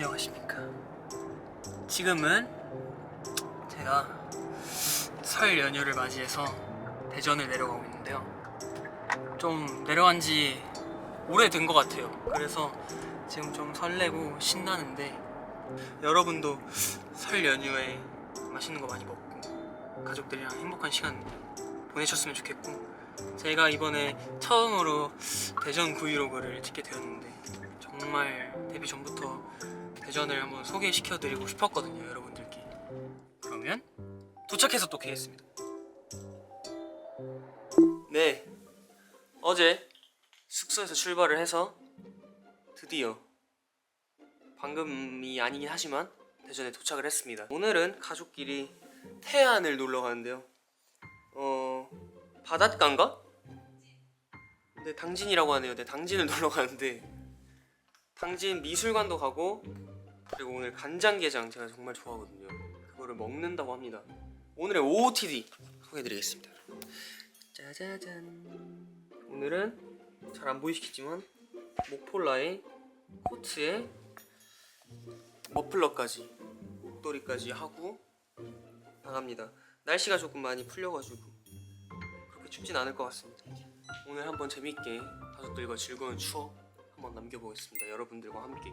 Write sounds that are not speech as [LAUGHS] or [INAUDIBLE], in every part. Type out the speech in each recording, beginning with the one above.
안녕하십니까. 지금은 제가 설 연휴를 맞이해서 대전을 내려가고 있는데요. 좀 내려간 지 오래된 것 같아요. 그래서 지금 좀 설레고 신나는데 여러분도 설 연휴에 맛있는 거 많이 먹고 가족들이랑 행복한 시간 보내셨으면 좋겠고 제가 이번에 처음으로 대전 브이로그를 찍게 되었는데 정말 데뷔 전부터 대전을 한번 소개시켜 드리고 싶었거든요 여러분들께. 그러면 도착해서 또 뵙겠습니다. 네 어제 숙소에서 출발을 해서 드디어 방금이 아니긴 하지만 대전에 도착을 했습니다. 오늘은 가족끼리 태안을 놀러 가는데요. 어 바닷가인가? 네 당진이라고 하네요. 네 당진을 [LAUGHS] 놀러 가는데. 당진 미술관도 가고 그리고 오늘 간장게장 제가 정말 좋아하거든요. 그거를 먹는다고 합니다. 오늘의 OOTD 소개해드리겠습니다. 짜자잔. 오늘은 잘 안 보이시겠지만 목폴라에 코트에 머플러까지 목도리까지 하고 나갑니다. 날씨가 조금 많이 풀려가지고 그렇게 춥진 않을 것 같습니다. 오늘 한번 재밌게 가족들과 즐거운 추억 한번 남겨보겠습니다. 여러분들과 함께.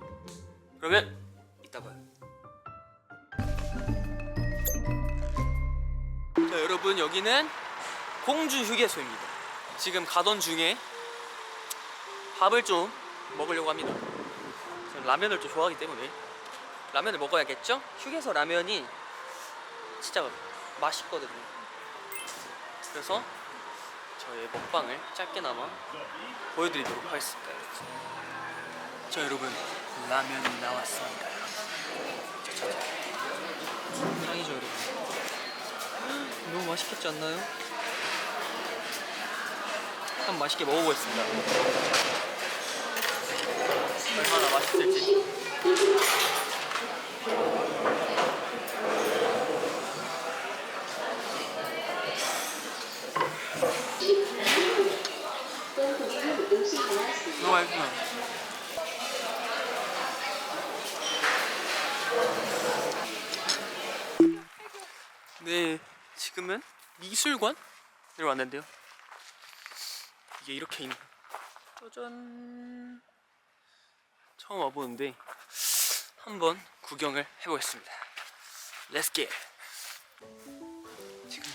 그러면 봐요. 자, 여러분 여기는 공주 휴게소입니다. 지금 가던 중에 밥을 좀 먹으려고 합니다. 저는 라면을 좀 좋아하기 때문에 라면을 먹어야겠죠? 휴게소 라면이 진짜 맛있거든요. 그래서 저의 먹방을 짧게나마 보여드리도록 하겠습니다. 자 여러분 라면이 나왔습니다. 자자자. 짱이죠 여러분. 너무 맛있겠지 않나요? 한번 맛있게 먹어보겠습니다. 얼마나 맛있을지. 너무 맛있어. 네, 지금은 미술관을 왔는데요. 이게 이렇게 있는. 짜잔. 처음 와보는데 한번 구경을 해보겠습니다. Let's get. 지금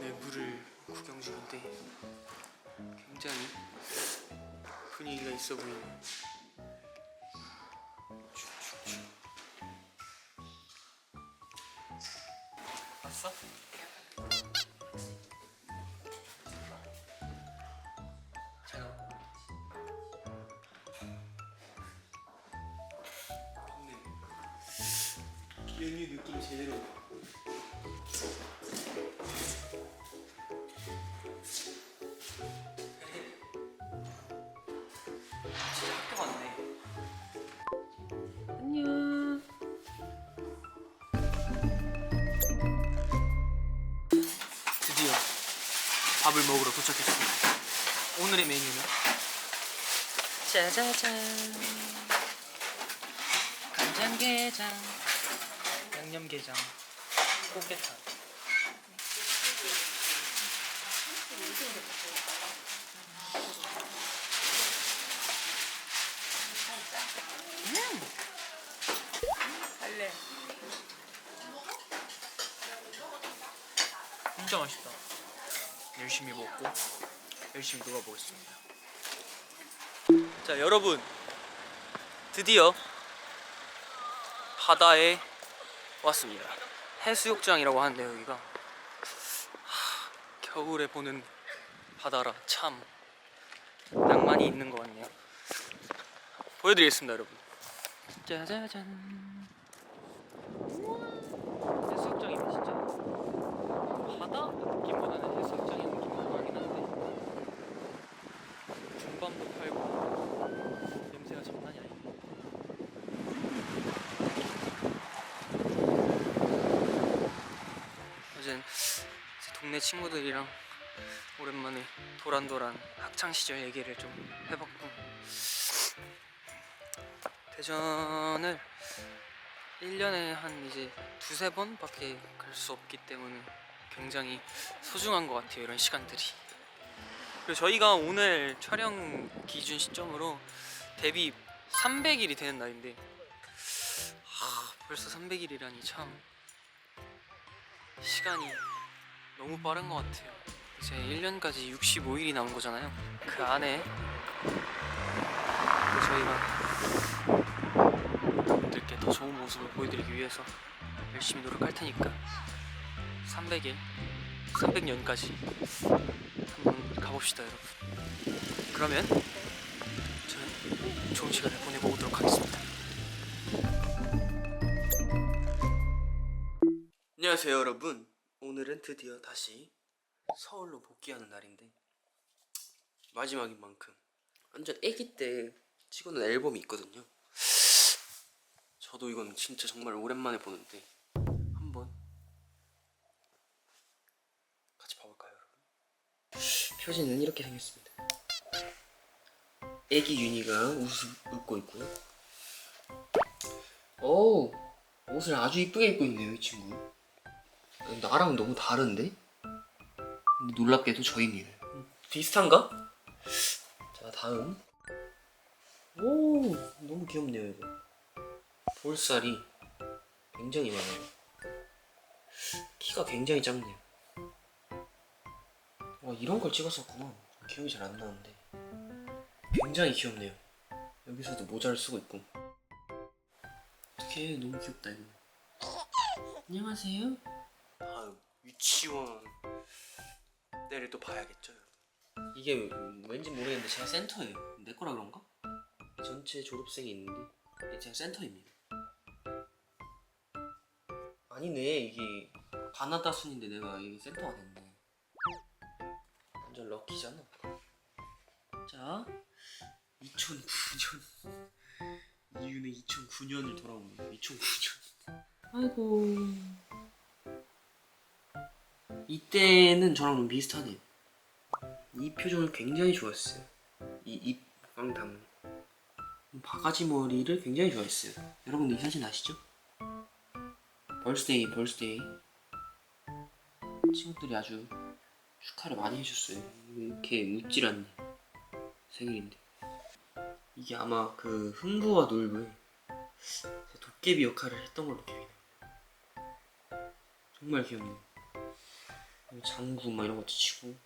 내부를 구경 중인데 굉장히 분위기가 있어 보이네 잘 나와. 좋네. 메뉴 느낌 제대로. 진짜 학교 같네. 안녕. 밥을 먹으러 도착했습니다. 오늘의 메뉴는? 짜자잔. 간장게장 양념게장 꽃게탕 할래. 진짜 맛있다. 열심히 먹고 열심히 놀아보겠습니다. 자 여러분 드디어 바다에 왔습니다. 해수욕장이라고 하는데 여기가 하, 겨울에 보는 바다라 참 낭만이 있는 것 같네요. 보여드리겠습니다, 여러분. 짜자잔. 해수욕장이네 진짜. 바다 느낌보다는 해수욕장의 느낌이 더 나긴 한데 중반도 팔고 냄새가 장난이 아니네 어젠 제 동네 친구들이랑 오랜만에 도란도란 학창 시절 얘기를 좀 해봤고 대전을 1년에 한 이제 두세 번밖에 갈 수 없기 때문에 굉장히 소중한 것 같아요 이런 시간들이. 그리고 저희가 오늘 촬영 기준 시점으로 데뷔 300일이 되는 날인데 하, 벌써 300일이라니 참. 시간이 너무 빠른 것 같아요. 이제 1년까지 65일이 남은 거잖아요. 그 안에 또 저희가 여러분들께 더 좋은 모습을 보여드리기 위해서 열심히 노력할 테니까 300일, 300년까지 한번 가봅시다 여러분. 그러면 저는 좋은 시간을 보내고 오도록 하겠습니다. 안녕하세요 여러분 오늘은 드디어 다시 서울로 복귀하는 날인데 마지막인 만큼 완전 아기 때 찍어놓은 앨범이 있거든요. 저도 이건 진짜 정말 오랜만에 보는데 한번 같이 봐볼까요 여러분? 표지는 이렇게 생겼습니다. 애기 윤희가 웃, 웃고 있고요. 오 옷을 아주 이쁘게 입고 있네요 이 친구 나랑 너무 다른데? 근데 놀랍게도 저입니다 비슷한가? 자 다음. 오 너무 귀엽네요 이거. 볼살이 굉장히 많아요. 키가 굉장히 작네요. 와 이런 걸 찍었었구나. 기억이 잘 안 나는데. 굉장히 귀엽네요. 여기서도 모자를 쓰고 있고. 어떡해 너무 귀엽다 이거. 안녕하세요. 아 유치원 때를 또 봐야겠죠. 이게 왠지 모르겠는데 제가 센터예요 내 거라 그런가? 전체 졸업생이 있는데 이게 제가 센터입니다. 아니네 이게 가나다 순인데 내가 이게 센터가 됐네. 완전 럭키잖아. 자 2009년. 이윤의 2009년을 돌아옵니다 2009년. 아이고 이때는 저랑 좀 비슷하네요 이 표정을 굉장히 좋아했어요. 이 입방 담은 바가지 머리를 굉장히 좋아했어요. 여러분들 이 사진 아시죠? 벌스데이 벌스데이. 친구들이 아주 축하를 많이 해줬어요. 이렇게 웃질 않네 생일인데. 이게 아마 그 흥부와 놀부의 도깨비 역할을 했던 걸로 기억이 나요. 정말 귀엽네요 장구 막 이런 것도 치고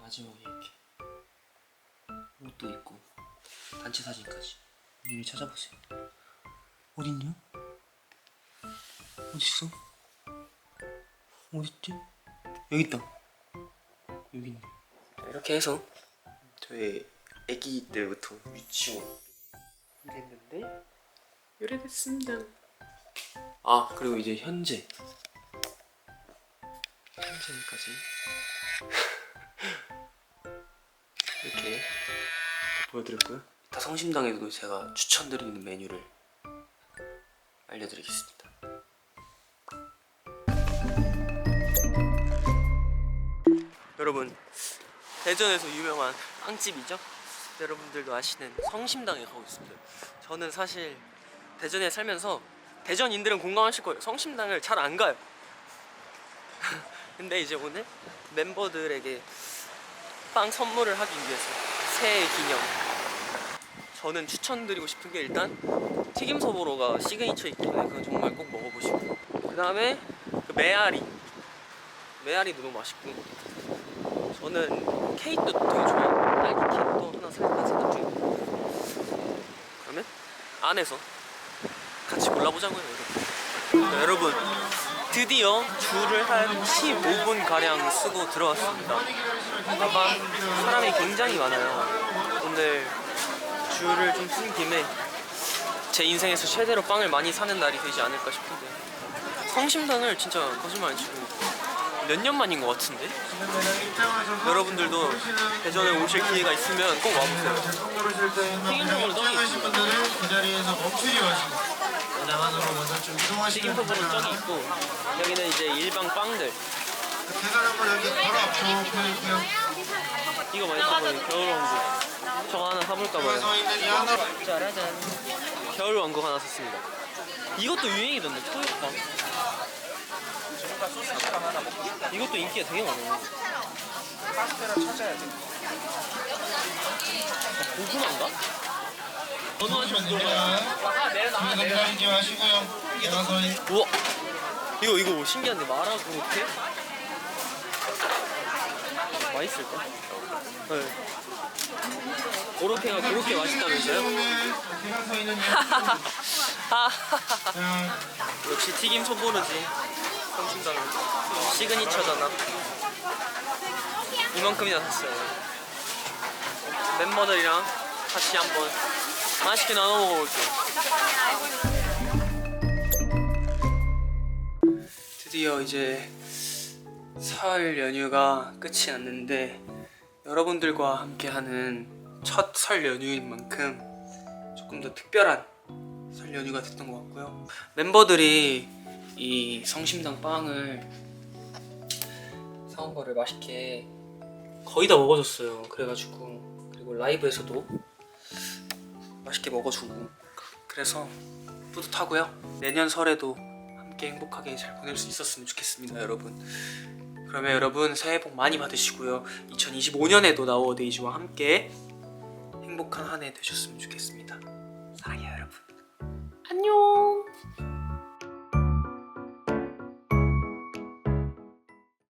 마지막에 이렇게 옷도 입고 단체 사진까지 이미 찾아보세요 어딨냐? 어딨어? 어딨지? 여기 있다 여기 있네 이렇게 해서 저희 아기 때부터 유치원 됐는데 이래 됐습니다 아 그리고 이제 현재 현재까지 [LAUGHS] 이렇게 다 보여드렸고요. 이따 성심당에도 제가 추천드리는 메뉴를 알려드리겠습니다. 여러분 대전에서 유명한 빵집이죠. 여러분들도 아시는 성심당에 가고 있습니다. 저는 사실 대전에 살면서 대전인들은 공감하실 거예요. 성심당을 잘 안 가요. 근데 이제 오늘 멤버들에게 빵 선물을 하기 위해서 새해 기념. 저는 추천드리고 싶은 게 일단 튀김 소보로가 시그니처이기 때문에 그건 정말 꼭 먹어보시고. 그 다음에 그 메아리. 메아리도 너무 맛있고. 저는 케이크도 되게 좋아해요. 딸기 케이크도 하나 살까 생각 중이에요. 그러면 안에서 같이 골라보자고요 여러분. 자, 여러분 드디어 줄을 한 15분 가량 쓰고 들어왔습니다. 봐봐 사람이 굉장히 많아요. 오늘 줄을 좀 쓴 김에 제 인생에서 최대로 빵을 많이 사는 날이 되지 않을까 싶은데 성심당을 진짜 거짓말 안 치고 몇 년 만인 것 같은데 여러분들도 대전에 오실 기회가 있으면 꼭 와보세요. 떡이 있습니다. 분들은 그 자리에서 멈추지 마시고 안으로 먼저 좀 이동하시면 튀김소보로 떡이 있고 여기는 이제 일반 빵들 계단 한번 여기 바로 앞으로 펴주세요 이거 맛있어 보이는 겨울 왕국 저거 하나 사볼까 봐요. 서 있는 이 하나 짜라잔. 겨울 왕국 하나 샀습니다. 이것도 유행이던데 토요빵. 이것도 인기가 되게 많아요. 카스테라 찾아야 돼. 고구마인가? 기다리지 마시고요. 있- 우와 이거 이거 신기한데 말하고 이렇게 맛있을까? 네. 고로케가 그렇게 맛있다면서요? 제가 서 있는 이 아, 자, 역시 튀김 소보르지 성심당은 시그니처잖아 이만큼이나 샀어요 멤버들이랑 같이 한번 맛있게 나눠 먹어볼게요 드디어 이제 설 연휴가 끝이 났는데 여러분들과 함께하는 첫 설 연휴인 만큼 조금 더 특별한 설 연휴가 됐던 것 같고요. 멤버들이 이 성심당 빵을 사온 거를 맛있게 거의 다 먹어줬어요. 그래가지고 그리고 라이브에서도 맛있게 먹어주고 그래서 뿌듯하고요. 내년 설에도 함께 행복하게 잘 보낼 수 있었으면 좋겠습니다, 여러분. 그러면 여러분 새해 복 많이 받으시고요. 2025년에도 나우어데이즈와 함께 행복한 한 해 되셨으면 좋겠습니다. 사랑해요, 여러분. 안녕.